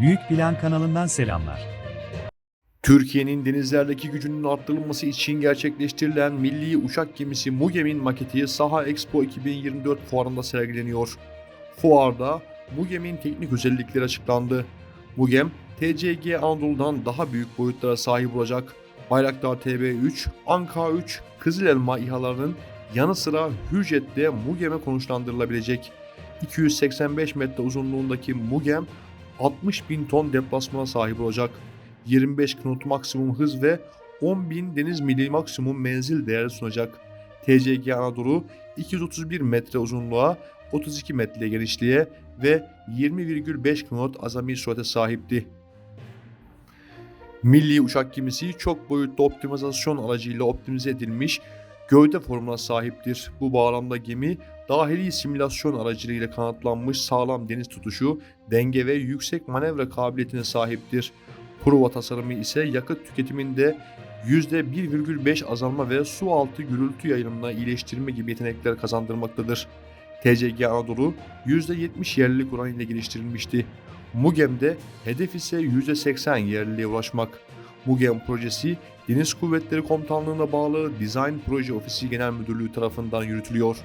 Büyük Plan kanalından selamlar. Türkiye'nin denizlerdeki gücünün arttırılması için gerçekleştirilen milli uçak gemisi MUGEM'in maketi Saha Expo 2024 fuarında sergileniyor. Fuarda MUGEM'in teknik özellikleri açıklandı. MUGEM, TCG Anadolu'dan daha büyük boyutlara sahip olacak. Bayraktar TB3, Anka 3, Kızıl Elma İHA'larının yanı sıra Hürjet'te MUGEM'e konuşlandırılabilecek. 285 metre uzunluğundaki MUGEM 60 bin ton deplasmana sahip olacak. 25 knot maksimum hız ve 10.000 deniz mili maksimum menzil değeri sunacak. TCG Anadolu 231 metre uzunluğa, 32 metre genişliğe ve 20,5 knot azami sürate sahipti. Milli uçak gemisi çok boyutlu optimizasyon aracıyla optimize edilmiş gövde formuna sahiptir. Bu bağlamda gemi dahili simülasyon aracılığıyla kanatlanmış sağlam deniz tutuşu, denge ve yüksek manevra kabiliyetine sahiptir. Prova tasarımı ise yakıt tüketiminde %1,5 azalma ve su altı gürültü yayılımına iyileştirme gibi yetenekler kazandırmaktadır. TCG Anadolu %70 yerlilik oranı ile geliştirilmişti. MUGEM'de hedef ise %80 yerliliğe ulaşmak. MUGEM projesi Deniz Kuvvetleri Komutanlığı'na bağlı Design Proje Ofisi Genel Müdürlüğü tarafından yürütülüyor.